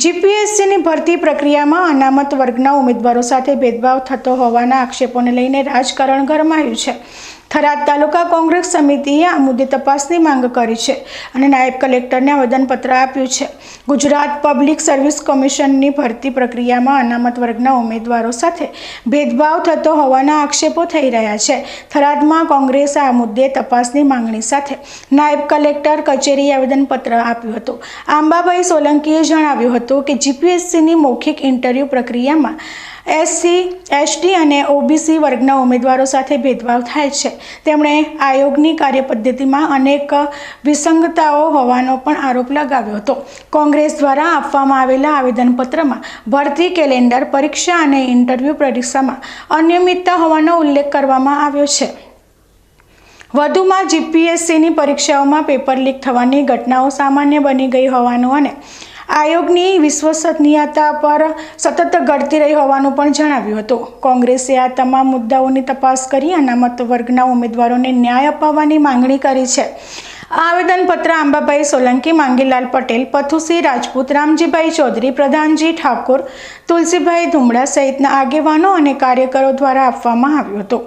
જીપીએસસીની ભરતી પ્રક્રિયામાં અનામત વર્ગના ઉમેદવારો સાથે ભેદભાવ થતો હોવાના આક્ષેપોને લઈને રાજકારણ ગરમાયું છે. થરાદ તાલુકા કોંગ્રેસ સમિતિએ આ મુદ્દે તપાસની માંગ કરી છે અને નાયબ કલેક્ટરને આવેદનપત્ર આપ્યું છે. ગુજરાત પબ્લિક સર્વિસ કમિશનની ભરતી પ્રક્રિયામાં અનામત વર્ગના ઉમેદવારો સાથે ભેદભાવ થતો હોવાના આક્ષેપો થઈ રહ્યા છે. થરાદમાં કોંગ્રેસે આ મુદ્દે તપાસની માંગણી સાથે નાયબ કલેક્ટર કચેરીએ આવેદનપત્ર આપ્યું હતું. આંબાભાઈ સોલંકીએ જણાવ્યું હતું. કે જીપીએસસીની મૌખિક ઇન્ટરવ્યૂ પ્રક્રિયામાં એસસી, એસટી અને ઓબીસી વર્ગના ઉમેદવારો સાથે ભેદભાવ થાય છે. તેમણે આયોગની કાર્યપદ્ધતિમાં અનેક વિસંગતાઓ હોવાનો પણ આરોપ લગાવ્યો હતો. કોંગ્રેસ દ્વારા આપવામાં આવેલા આવેદનપત્રમાં ભરતી કેલેન્ડર, પરીક્ષા અને ઇન્ટરવ્યૂ પરીક્ષામાં અનિયમિતતા હોવાનો ઉલ્લેખ કરવામાં આવ્યો છે. વધુમાં જીપીએસસીની પરીક્ષાઓમાં પેપર લીક થવાની ઘટનાઓ સામાન્ય બની ગઈ હોવાનું અને આયોગની વિશ્વસનીયતા પર સતત ઘટતી રહી હોવાનું પણ જણાવ્યું હતું. કોંગ્રેસે આ તમામ મુદ્દાઓની તપાસ કરી અનામત વર્ગના ઉમેદવારોને ન્યાય અપાવવાની માંગણી કરી છે. આવેદનપત્ર આંબાભાઈ સોલંકી, માંગીલાલ પટેલ પથુસિંહ રાજપૂત, રામજીભાઈ ચૌધરી, પ્રધાનજી ઠાકોર, તુલસીભાઈ ધુમડા સહિતના આગેવાનો અને કાર્યકરો દ્વારા આપવામાં આવ્યું હતું.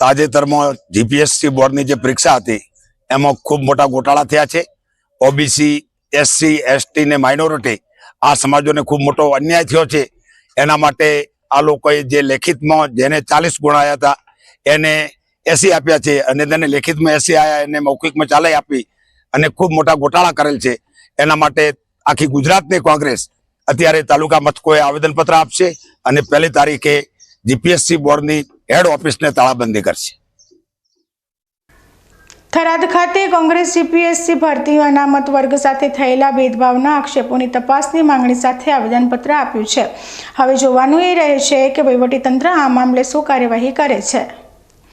તાજેતરમાં જીપીએસસી બોર્ડની જે પરીક્ષા હતી, એમાં ખૂબ મોટા ગોટાળા થયા છે. ઓબીસી એસસી એસટી ને માઇનોરિટી આ સમાજોને ખૂબ મોટો અન્યાય થયો છે. એના માટે આ લોકોએ જે લેખિતમાં જેને ચાલીસ ગુણ આવ્યા હતા, એને એસી આપ્યા છે અને તેને લેખિતમાં એસી આવ્યા એને મૌખિકમાં ચાલાઈ આપી અને ખૂબ મોટા ગોટાળા કરેલ છે. એના માટે આખી ગુજરાતની કોંગ્રેસ અત્યારે તાલુકા મથકોએ આવેદનપત્ર આપશે અને પહેલી તારીખે જીપીએસસી બોર્ડની હેડ ઓફિસને તાળાબંધી કરશે. થરાદ ખાતે કોંગ્રેસ જીપીએસસી ભરતી અનામત વર્ગ સાથે થયેલા ભેદભાવના આક્ષેપોની તપાસની માંગણી સાથે આવેદનપત્ર આપ્યું છે. હવે જોવાનું એ રહે છે કે વહીવટીતંત્ર આ મામલે શું કાર્યવાહી કરે છે.